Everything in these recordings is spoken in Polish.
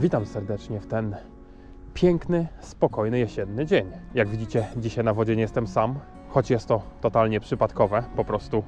Witam serdecznie w ten piękny, spokojny jesienny dzień. Jak widzicie, dzisiaj na wodzie nie jestem sam, choć jest to totalnie przypadkowe. Po prostu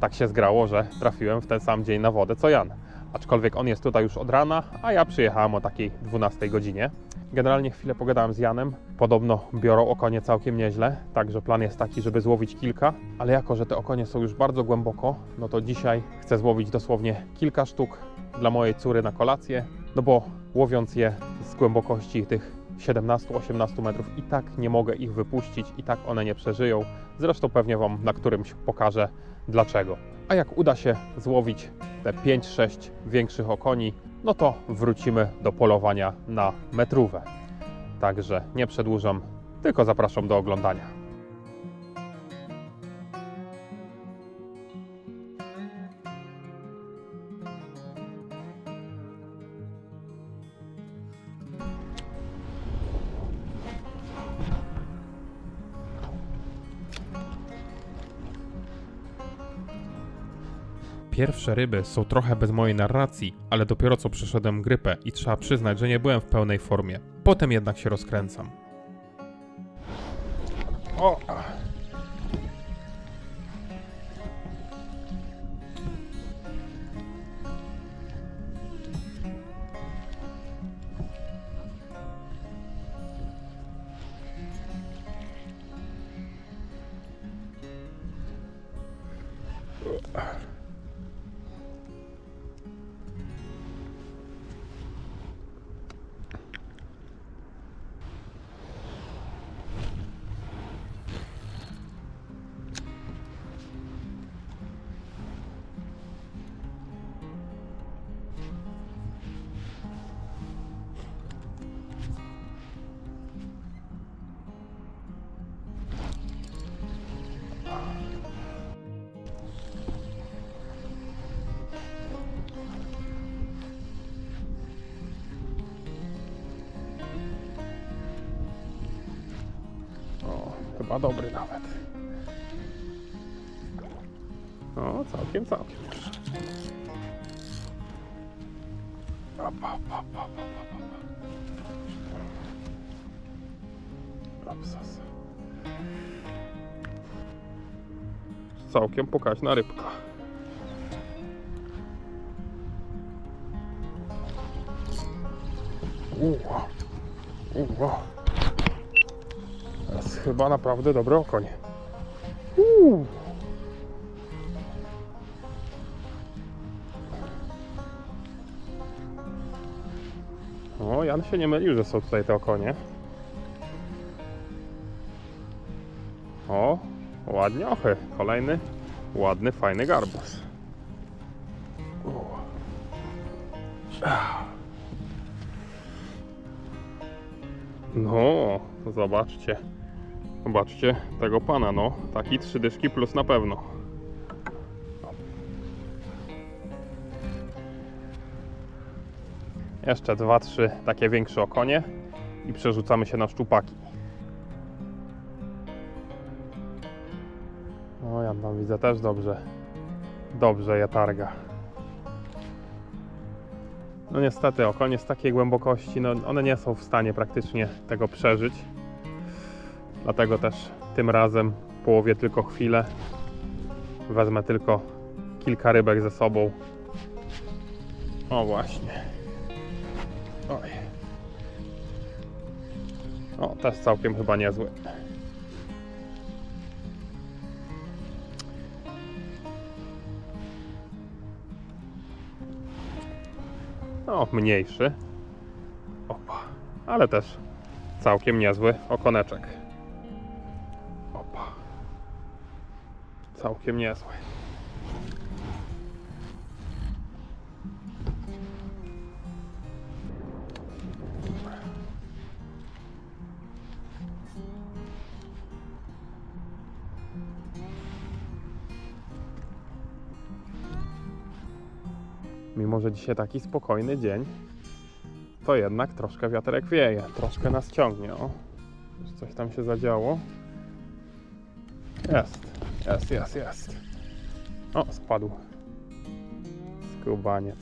tak się zgrało, że trafiłem w ten sam dzień na wodę co Jan. Aczkolwiek on jest tutaj już od rana, a ja przyjechałem o takiej 12 godzinie. Generalnie chwilę pogadałem z Janem. Podobno biorą okonie całkiem nieźle, także plan jest taki, żeby złowić kilka, ale jako, że te okonie są już bardzo głęboko, no to dzisiaj chcę złowić dosłownie kilka sztuk dla mojej córy na kolację, no bo łowiąc je z głębokości tych 17-18 metrów i tak nie mogę ich wypuścić, i tak one nie przeżyją. Zresztą pewnie Wam na którymś pokażę dlaczego. A jak uda się złowić te 5-6 większych okoni, no to wrócimy do polowania na metrówę. Także nie przedłużam, tylko zapraszam do oglądania. Pierwsze ryby są trochę bez mojej narracji, ale dopiero co przeszedłem grypę i trzeba przyznać, że nie byłem w pełnej formie. Potem jednak się rozkręcam. O! O, chyba dobry nawet. O, całkiem, całkiem. Op, op, op. Całkiem pokaźna rybka. Uła. Uła. Chyba naprawdę dobry okoń. Uuu. O, Jan się nie mylił, że są tutaj te okonie. O, ładnie ochy. Kolejny ładny, fajny garbus. No, zobaczcie. Zobaczcie tego pana, no. Taki trzy dyszki plus na pewno. Jeszcze dwa, trzy takie większe okonie i przerzucamy się na szczupaki. O, ja tam widzę też dobrze. Dobrze je targa. No niestety, okonie z takiej głębokości, no one nie są w stanie praktycznie tego przeżyć. Dlatego też tym razem połowię tylko chwilę. Wezmę tylko kilka rybek ze sobą. O właśnie. Oj. O, też całkiem chyba niezły. O, mniejszy. Opa. Ale też całkiem niezły okoneczek. Całkiem niezły. Mimo, że dzisiaj taki spokojny dzień, to jednak troszkę wiaterek wieje, troszkę nas ciągnie. O, coś tam się zadziało. Jest, jest, jest, jest. O, spadł. Skubaniec.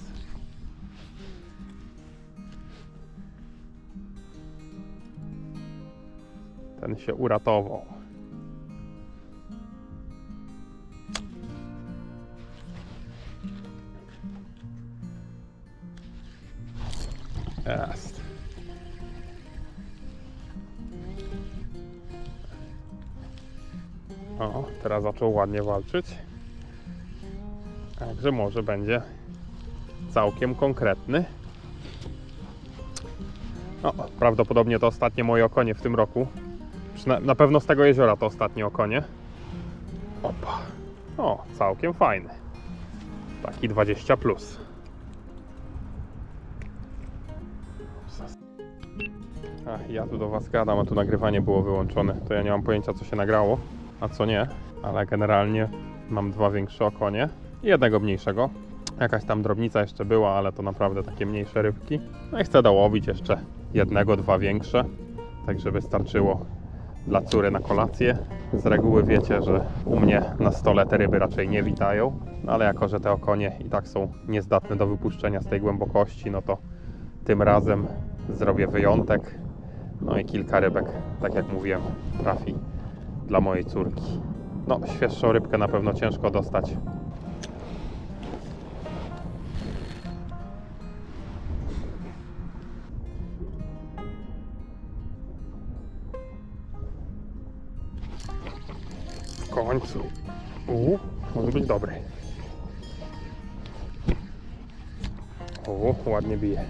Ten się uratował. Yes. Teraz zaczął ładnie walczyć. Także może będzie całkiem konkretny. No, prawdopodobnie to ostatnie moje okonie w tym roku. Na pewno z tego jeziora to ostatnie okonie. Opa. O, całkiem fajny. Taki 20 plus. Ach, ja tu do Was gadam, a tu nagrywanie było wyłączone. To ja nie mam pojęcia, co się nagrało, a co nie. Ale generalnie mam dwa większe okonie i jednego mniejszego. Jakaś tam drobnica jeszcze była, ale to naprawdę takie mniejsze rybki. No i chcę dołowić jeszcze jednego, dwa większe, tak żeby starczyło dla córy na kolację. Z reguły wiecie, że u mnie na stole te ryby raczej nie witają, no ale jako, że te okonie i tak są niezdatne do wypuszczenia z tej głębokości, no to tym razem zrobię wyjątek. No i kilka rybek, tak jak mówiłem, trafi dla mojej córki. No, świeższą rybkę na pewno ciężko dostać. W końcu. U, może być dobry. O, ładnie bije.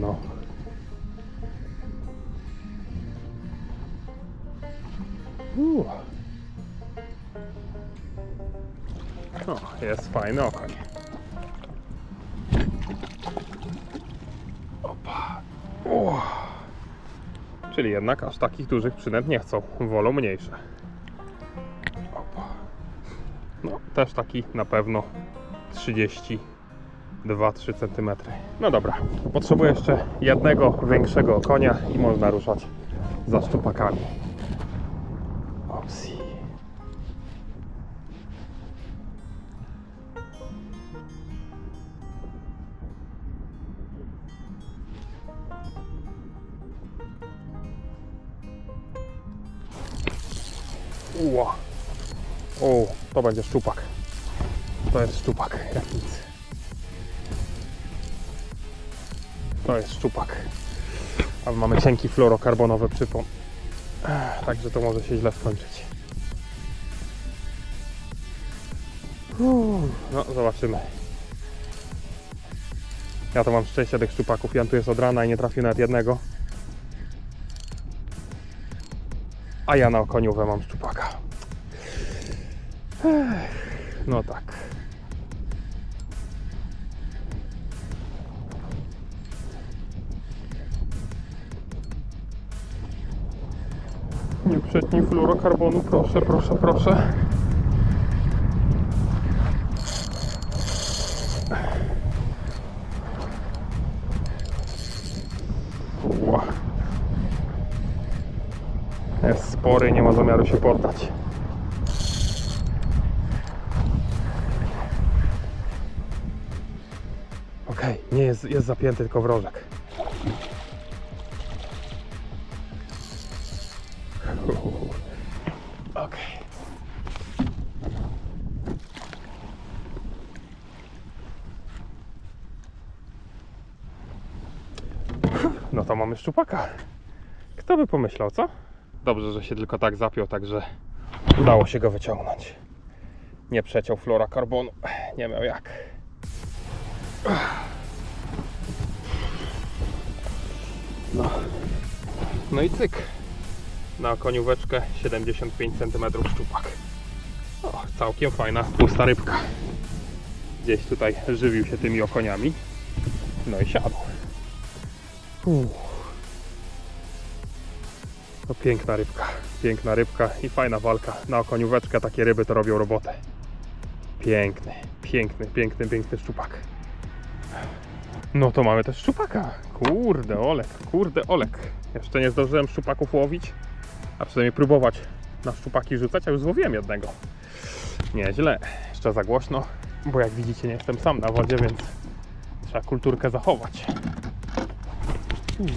No. O, jest fajny okoń. Opa. O. Czyli jednak aż takich dużych przynęt nie chcą, wolą mniejsze. Opa. No, też taki na pewno 32-3 cm. No dobra, potrzebuję jeszcze jednego większego konia i można ruszać za szczupakami. To będzie szczupak. To jest szczupak, jak nic. To jest szczupak. A mamy cienki fluorokarbonowy przypon. Także to może się źle skończyć. No, zobaczymy. Ja to mam szczęście tych szczupaków. Jan tu jest od rana i nie trafił nawet jednego. A ja na okoniówę mam szczupaka. No tak. Nie przetnij fluorokarbonu, proszę, proszę, proszę. Ła. Jest spory, nie ma zamiaru się poddać. Okej, nie jest, jest zapięty tylko wrożek. Okej. No to mamy szczupaka. Kto by pomyślał, co? Dobrze, że się tylko tak zapiął, także udało się go wyciągnąć. Nie przeciął fluorokarbonu. Nie miał jak. No. No i cyk. Na konióweczkę 75 cm szczupak. O, całkiem fajna, pusta rybka. Gdzieś tutaj żywił się tymi okoniami. No i siadł. Uff. Piękna rybka, piękna rybka i fajna walka. Na okonióweczkę takie ryby to robią robotę. Piękny, piękny, piękny, piękny szczupak. No to mamy też szczupaka. Kurde olek, kurde olek. Jeszcze nie zdążyłem szczupaków łowić, a przynajmniej próbować na szczupaki rzucać, a już złowiłem jednego. Nieźle, jeszcze za głośno, bo jak widzicie nie jestem sam na wodzie, więc trzeba kulturkę zachować. Uff.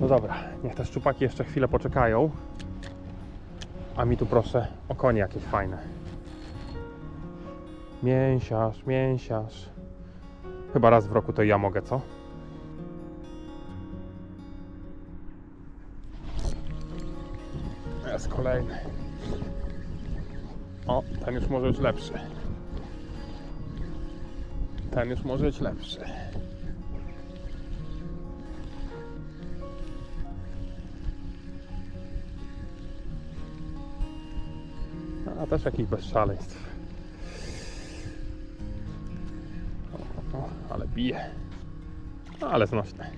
No dobra, niech te szczupaki jeszcze chwilę poczekają. A mi tu proszę o konie jakieś fajne. Mięsiarz, mięsiarz. Chyba raz w roku to ja mogę, co? Jest kolejny. O, ten już może być lepszy. Ten już może być lepszy. Też jakiś bez szaleństw. O, o, ale bije. Ale znośne.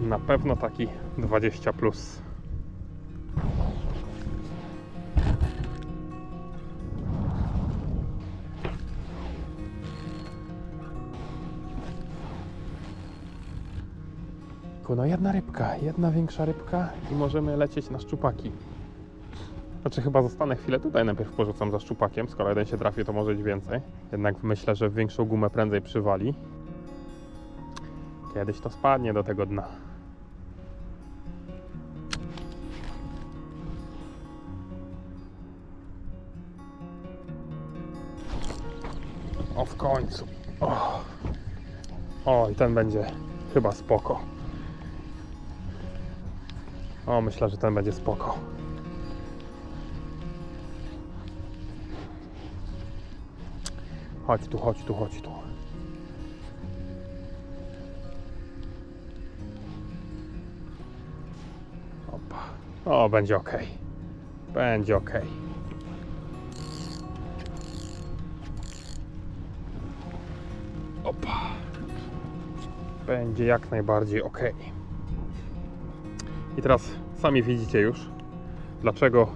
Na pewno taki 20 plus. No jedna rybka, jedna większa rybka i możemy lecieć na szczupaki. Znaczy chyba zostanę chwilę tutaj, najpierw porzucam za szczupakiem, skoro jeden się trafi to może być więcej. Jednak myślę, że większą gumę prędzej przywali. Kiedyś to spadnie do tego dna. O, w końcu. O, o i ten będzie chyba spoko. O, myślę, że ten będzie spoko. Chodź tu, chodź tu, chodź tu. Opa. O, będzie ok. Będzie ok. Opa. Będzie jak najbardziej ok. I teraz sami widzicie już, dlaczego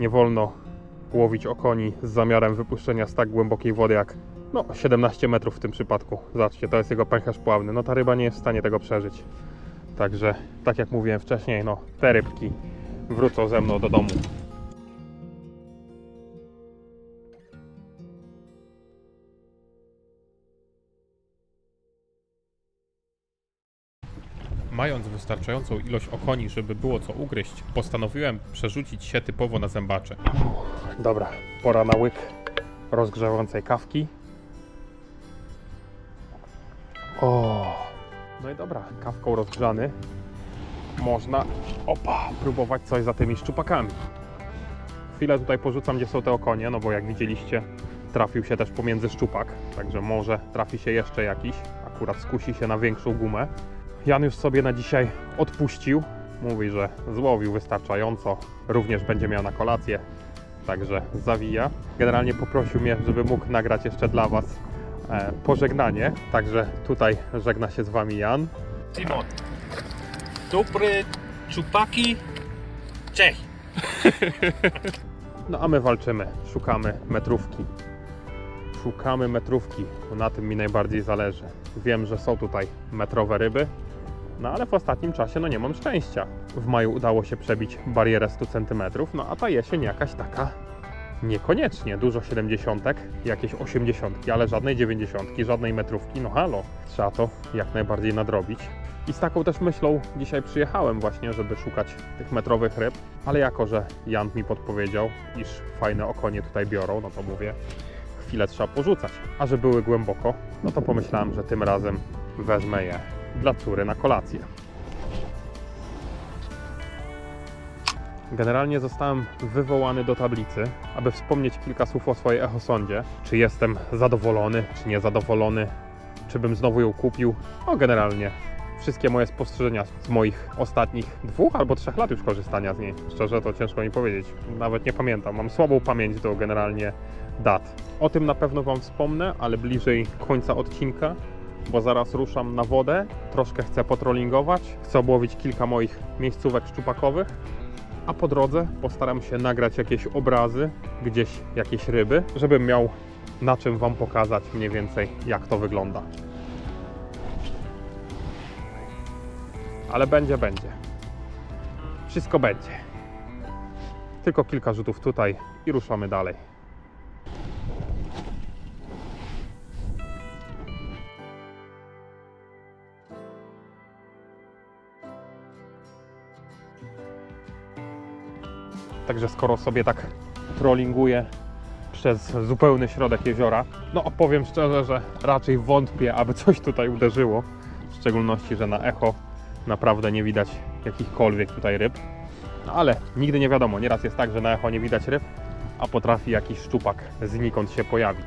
nie wolno łowić okoni z zamiarem wypuszczenia z tak głębokiej wody jak no 17 metrów w tym przypadku. Zobaczcie, to jest jego pęcherz pławny. No ta ryba nie jest w stanie tego przeżyć. Także, tak jak mówiłem wcześniej, no te rybki wrócą ze mną do domu. Mając wystarczającą ilość okoni, żeby było co ugryźć, postanowiłem przerzucić się typowo na zębacze. Dobra, pora na łyk rozgrzewającej kawki. O, no i dobra, kawką rozgrzany można, opa, próbować coś za tymi szczupakami. Chwilę tutaj porzucam, gdzie są te okonie, no bo jak widzieliście, trafił się też pomiędzy szczupak, także może trafi się jeszcze jakiś, akurat skusi się na większą gumę. Jan już sobie na dzisiaj odpuścił. Mówi, że złowił wystarczająco. Również będzie miał na kolację. Także zawija. Generalnie poprosił mnie, żeby mógł nagrać jeszcze dla Was e, pożegnanie. Także tutaj żegna się z Wami Jan. Simon. Dobre czupaki. Cześć. No a my walczymy. Szukamy metrówki. Szukamy metrówki, bo na tym mi najbardziej zależy. Wiem, że są tutaj metrowe ryby, no ale w ostatnim czasie no nie mam szczęścia. W maju udało się przebić barierę 100 cm, no a ta jesień jakaś taka niekoniecznie. Dużo 70, jakieś 80, ale żadnej 90, żadnej metrówki. No halo, trzeba to jak najbardziej nadrobić. I z taką też myślą dzisiaj przyjechałem właśnie, żeby szukać tych metrowych ryb, ale jako, że Jan mi podpowiedział, iż fajne okonie tutaj biorą, no to mówię, chwilę trzeba porzucać. A że były głęboko, no to pomyślałem, że tym razem wezmę je dla córy na kolację. Generalnie zostałem wywołany do tablicy, aby wspomnieć kilka słów o swojej echosondzie. Czy jestem zadowolony, czy niezadowolony, czy bym znowu ją kupił. No generalnie wszystkie moje spostrzeżenia z moich ostatnich dwóch albo trzech lat już korzystania z niej. Szczerze to ciężko mi powiedzieć. Nawet nie pamiętam. Mam słabą pamięć do generalnie dat. O tym na pewno Wam wspomnę, ale bliżej końca odcinka, bo zaraz ruszam na wodę. Troszkę chcę potrollingować. Chcę obłowić kilka moich miejscówek szczupakowych. A po drodze postaram się nagrać jakieś obrazy, gdzieś jakieś ryby, żebym miał na czym Wam pokazać mniej więcej jak to wygląda. Ale będzie, będzie. Wszystko będzie. Tylko kilka rzutów tutaj i ruszamy dalej. Także skoro sobie tak trollinguję przez zupełny środek jeziora, no powiem szczerze, że raczej wątpię, aby coś tutaj uderzyło. W szczególności, że na echo naprawdę nie widać jakichkolwiek tutaj ryb. No ale nigdy nie wiadomo, nieraz jest tak, że na echo nie widać ryb, a potrafi jakiś szczupak znikąd się pojawić.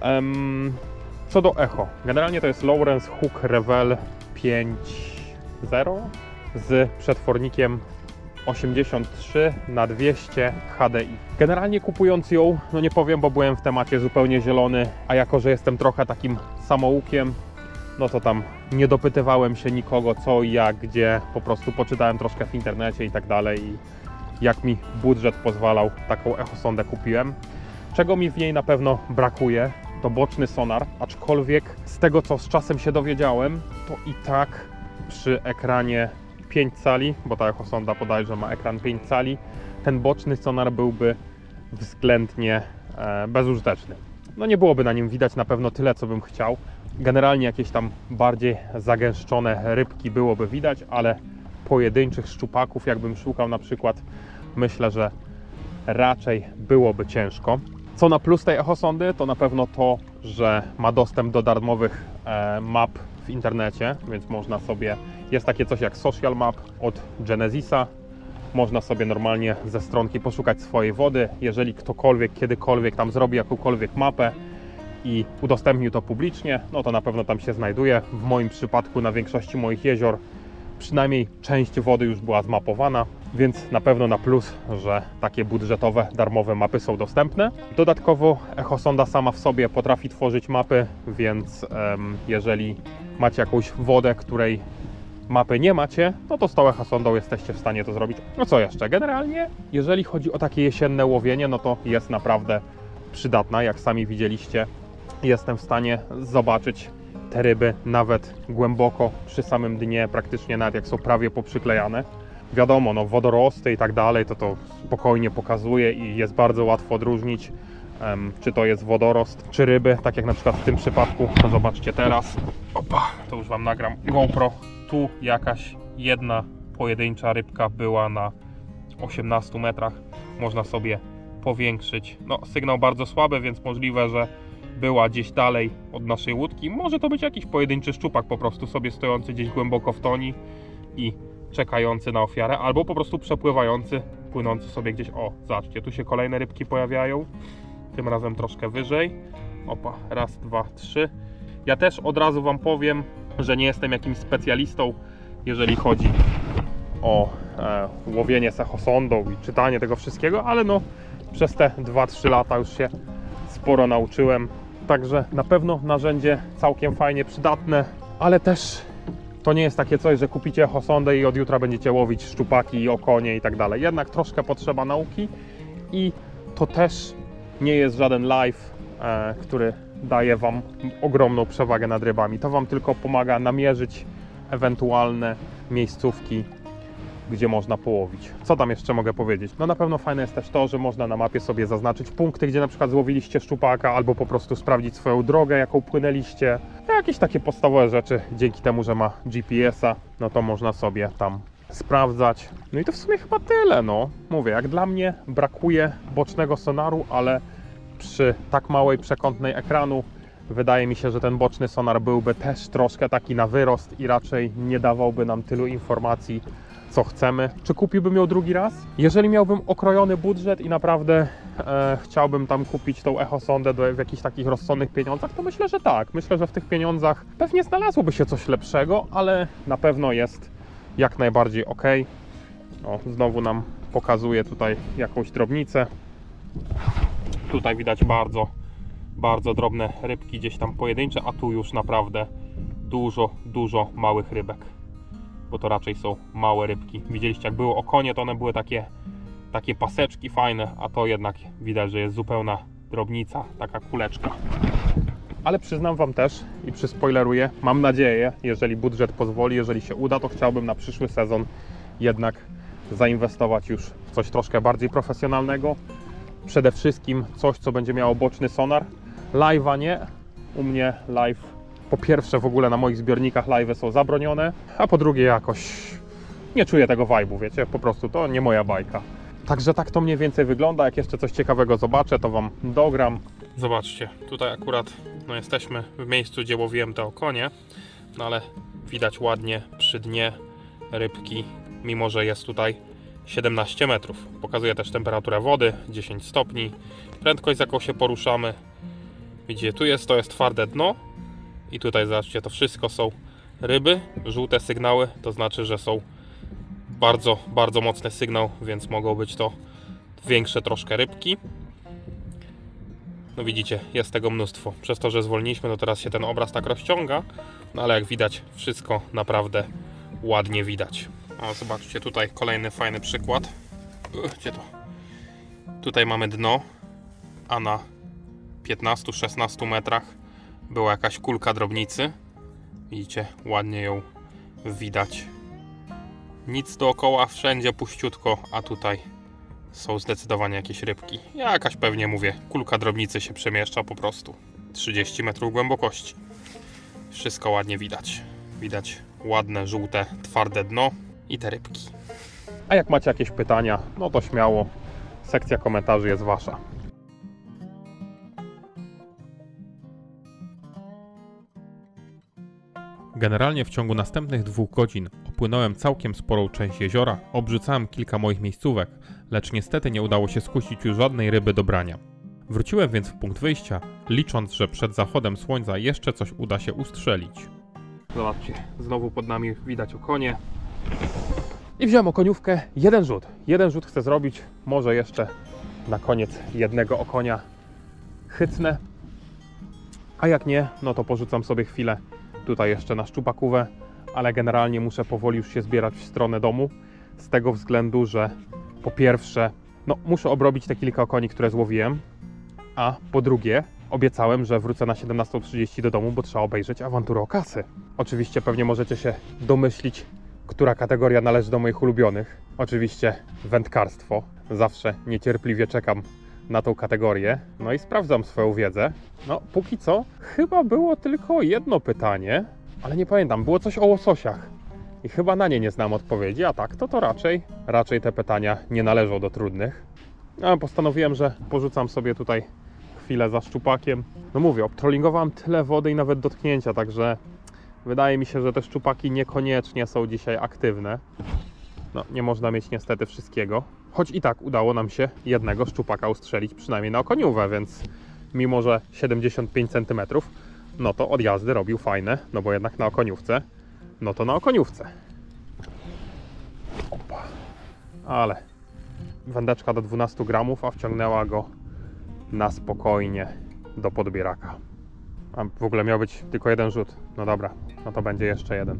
Em, co do echo, generalnie to jest Lawrence Hook Revel 5.0 z przetwornikiem 83 na 200 HDI. Generalnie kupując ją, no nie powiem, bo byłem w temacie zupełnie zielony, a jako, że jestem trochę takim samoukiem, no to tam nie dopytywałem się nikogo co i jak, gdzie, po prostu poczytałem troszkę w internecie i tak dalej i jak mi budżet pozwalał, taką echosondę kupiłem. Czego mi w niej na pewno brakuje, to boczny sonar, aczkolwiek z tego co z czasem się dowiedziałem, to i tak przy ekranie 5 cali, bo ta echosonda podaje, że ma ekran 5 cali, ten boczny sonar byłby względnie e, bezużyteczny. No nie byłoby na nim widać na pewno tyle, co bym chciał. Generalnie jakieś tam bardziej zagęszczone rybki byłoby widać, ale pojedynczych szczupaków, jakbym szukał na przykład, myślę, że raczej byłoby ciężko. Co na plus tej echosondy, to na pewno to, że ma dostęp do darmowych e, map w internecie, więc można sobie, jest takie coś jak Social Map od Genesisa, można sobie normalnie ze stronki poszukać swojej wody. Jeżeli ktokolwiek kiedykolwiek tam zrobi jakąkolwiek mapę i udostępnił to publicznie, no to na pewno tam się znajduje. W moim przypadku na większości moich jezior przynajmniej część wody już była zmapowana, więc na pewno na plus, że takie budżetowe, darmowe mapy są dostępne. Dodatkowo Echosonda sama w sobie potrafi tworzyć mapy, więc em, jeżeli macie jakąś wodę, której mapy nie macie, no to tą Echosondą jesteście w stanie to zrobić. No co jeszcze? Generalnie, jeżeli chodzi o takie jesienne łowienie, no to jest naprawdę przydatna, jak sami widzieliście. Jestem w stanie zobaczyć te ryby nawet głęboko przy samym dnie, praktycznie nawet jak są prawie poprzyklejane. Wiadomo, no wodorosty i tak dalej, to to spokojnie pokazuje i jest bardzo łatwo odróżnić, em, czy to jest wodorost, czy ryby, tak jak na przykład w tym przypadku. To zobaczcie teraz. Opa, to już Wam nagram GoPro. Tu jakaś jedna pojedyncza rybka była na 18 metrach. Można sobie powiększyć. No, sygnał bardzo słaby, więc możliwe, że była gdzieś dalej od naszej łódki. Może to być jakiś pojedynczy szczupak, po prostu sobie stojący gdzieś głęboko w toni i czekający na ofiarę, albo po prostu przepływający, płynący sobie gdzieś. O, zobaczcie, tu się kolejne rybki pojawiają. Tym razem troszkę wyżej. Opa, raz, dwa, trzy. Ja też od razu Wam powiem, że nie jestem jakimś specjalistą, jeżeli chodzi o e, łowienie z echosondą i czytanie tego wszystkiego, ale no przez te 2-3 lata już się sporo nauczyłem. Także na pewno narzędzie całkiem fajnie przydatne, ale też to nie jest takie coś, że kupicie echosondę i od jutra będziecie łowić szczupaki, okonie i tak dalej. Jednak troszkę potrzeba nauki i to też nie jest żaden live, e, który daje Wam ogromną przewagę nad rybami. To Wam tylko pomaga namierzyć ewentualne miejscówki, gdzie można połowić. Co tam jeszcze mogę powiedzieć? No na pewno fajne jest też to, że można na mapie sobie zaznaczyć punkty, gdzie na przykład złowiliście szczupaka, albo po prostu sprawdzić swoją drogę, jaką płynęliście. Jakieś takie podstawowe rzeczy, dzięki temu, że ma GPS-a, no to można sobie tam sprawdzać. No i to w sumie chyba tyle, no. Mówię, jak dla mnie brakuje bocznego sonaru, ale przy tak małej przekątnej ekranu wydaje mi się, że ten boczny sonar byłby też troszkę taki na wyrost i raczej nie dawałby nam tylu informacji, co chcemy. Czy kupiłbym ją drugi raz? Jeżeli miałbym okrojony budżet i naprawdę e, chciałbym tam kupić tą echosondę do, w jakichś takich rozsądnych pieniądzach, to myślę, że tak. Myślę, że w tych pieniądzach pewnie znalazłoby się coś lepszego, ale na pewno jest jak najbardziej ok. O, znowu nam pokazuje tutaj jakąś drobnicę. Tutaj widać bardzo, bardzo drobne rybki gdzieś tam pojedyncze, a tu już naprawdę dużo, dużo małych rybek. Bo to raczej są małe rybki. Widzieliście jak było okonie, to one były takie, takie paseczki fajne, a to jednak widać, że jest zupełna drobnica, taka kuleczka. Ale przyznam Wam też i przyspoileruję, mam nadzieję, jeżeli budżet pozwoli, jeżeli się uda, to chciałbym na przyszły sezon jednak zainwestować już w coś troszkę bardziej profesjonalnego. Przede wszystkim coś, co będzie miało boczny sonar. Live'a nie. U mnie live po pierwsze w ogóle na moich zbiornikach live są zabronione, a po drugie jakoś nie czuję tego vibe'u, wiecie, po prostu to nie moja bajka. Także tak to mniej więcej wygląda. Jak jeszcze coś ciekawego zobaczę, to Wam dogram. Zobaczcie, tutaj akurat no, jesteśmy w miejscu, gdzie łowiłem te okonie, no ale widać ładnie przy dnie rybki, mimo że jest tutaj 17 metrów. Pokazuje też temperaturę wody, 10 stopni, prędkość z jaką się poruszamy. Widzicie, tu jest, to jest twarde dno i tutaj zobaczcie, to wszystko są ryby, żółte sygnały, to znaczy, że są bardzo, bardzo mocny sygnał, więc mogą być to większe troszkę rybki. No widzicie, jest tego mnóstwo. Przez to, że zwolniliśmy, to teraz się ten obraz tak rozciąga, no ale jak widać, wszystko naprawdę ładnie widać. A zobaczcie, tutaj kolejny fajny przykład. Uch, Gdzie to? Tutaj mamy dno, a na 15-16 metrach była jakaś kulka drobnicy. Widzicie, ładnie ją widać. Nic dookoła, wszędzie puściutko, a tutaj są zdecydowanie jakieś rybki. Jakaś pewnie mówię, kulka drobnicy się przemieszcza po prostu. 30 metrów głębokości. Wszystko ładnie widać. Widać ładne, żółte, twarde dno i te rybki. A jak macie jakieś pytania, no to śmiało. Sekcja komentarzy jest wasza. Generalnie w ciągu następnych dwóch godzin opłynąłem całkiem sporą część jeziora, obrzucałem kilka moich miejscówek, lecz niestety nie udało się skusić już żadnej ryby do brania. Wróciłem więc w punkt wyjścia, licząc, że przed zachodem słońca jeszcze coś uda się ustrzelić. Zobaczcie, znowu pod nami widać okonie. I wziąłem okoniówkę, jeden rzut. Jeden rzut chcę zrobić, może jeszcze na koniec jednego okonia chycnę. A jak nie, no to porzucam sobie chwilę tutaj jeszcze na szczupakówę, ale generalnie muszę powoli już się zbierać w stronę domu, z tego względu, że po pierwsze, no muszę obrobić te kilka okoni, które złowiłem, a po drugie, obiecałem, że wrócę na 17.30 do domu, bo trzeba obejrzeć awanturę o kasy. Oczywiście pewnie możecie się domyślić, która kategoria należy do moich ulubionych. Oczywiście wędkarstwo. Zawsze niecierpliwie czekam na tą kategorię. No i sprawdzam swoją wiedzę. No, póki co, chyba było tylko jedno pytanie, ale nie pamiętam. Było coś o łososiach. I chyba na nie nie znam odpowiedzi, a tak to to raczej, raczej te pytania nie należą do trudnych. A postanowiłem, że porzucam sobie tutaj chwilę za szczupakiem. No mówię, obtrollingowałem tyle wody i nawet dotknięcia, także wydaje mi się, że te szczupaki niekoniecznie są dzisiaj aktywne. No, nie można mieć niestety wszystkiego. Choć i tak udało nam się jednego szczupaka ustrzelić przynajmniej na okoniówę, więc mimo, że 75 cm, no to odjazdy robił fajne, no bo jednak na okoniówce, no to na okoniówce. Opa. Ale wędeczka do 12 gramów, a wciągnęła go na spokojnie do podbieraka. A w ogóle miał być tylko jeden rzut. No dobra, no to będzie jeszcze jeden.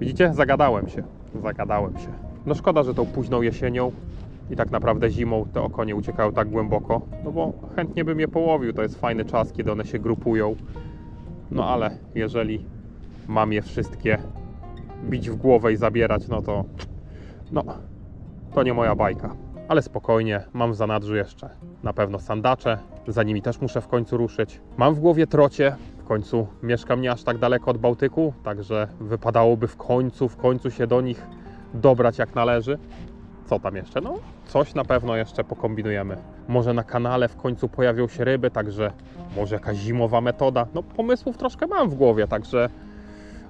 Widzicie? Zagadałem się. Zagadałem się. No szkoda, że tą późną jesienią i tak naprawdę zimą te okonie uciekają tak głęboko, no bo chętnie bym je połowił. To jest fajny czas, kiedy one się grupują. No ale jeżeli mam je wszystkie bić w głowę i zabierać, no to no, to nie moja bajka. Ale spokojnie, mam w zanadrzu jeszcze na pewno sandacze, za nimi też muszę w końcu ruszyć. Mam w głowie trocie, w końcu mieszkam nie aż tak daleko od Bałtyku, także wypadałoby w końcu, w końcu się do nich dobrać jak należy. Co tam jeszcze? No, coś na pewno jeszcze pokombinujemy. Może na kanale w końcu pojawią się ryby, także może jakaś zimowa metoda. No, pomysłów troszkę mam w głowie, także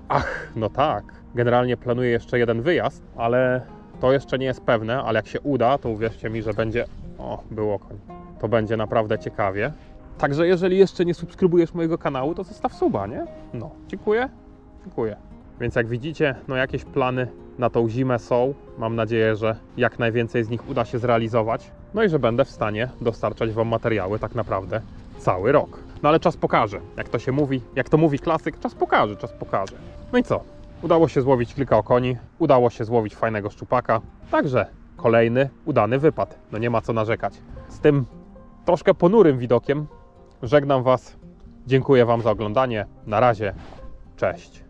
ach, no tak. Generalnie planuję jeszcze jeden wyjazd, ale to jeszcze nie jest pewne, ale jak się uda, to uwierzcie mi, że będzie. O, było koń. To będzie naprawdę ciekawie. Także jeżeli jeszcze nie subskrybujesz mojego kanału, to zostaw suba, nie? No, dziękuję. Dziękuję. Więc jak widzicie, no jakieś plany na tą zimę są. Mam nadzieję, że jak najwięcej z nich uda się zrealizować. No i że będę w stanie dostarczać Wam materiały tak naprawdę cały rok. No ale czas pokaże. Jak to się mówi, jak to mówi klasyk, czas pokaże, czas pokaże. No i co? Udało się złowić kilka okoni, udało się złowić fajnego szczupaka. Także kolejny udany wypad. No nie ma co narzekać. Z tym troszkę ponurym widokiem żegnam Was. Dziękuję Wam za oglądanie. Na razie. Cześć.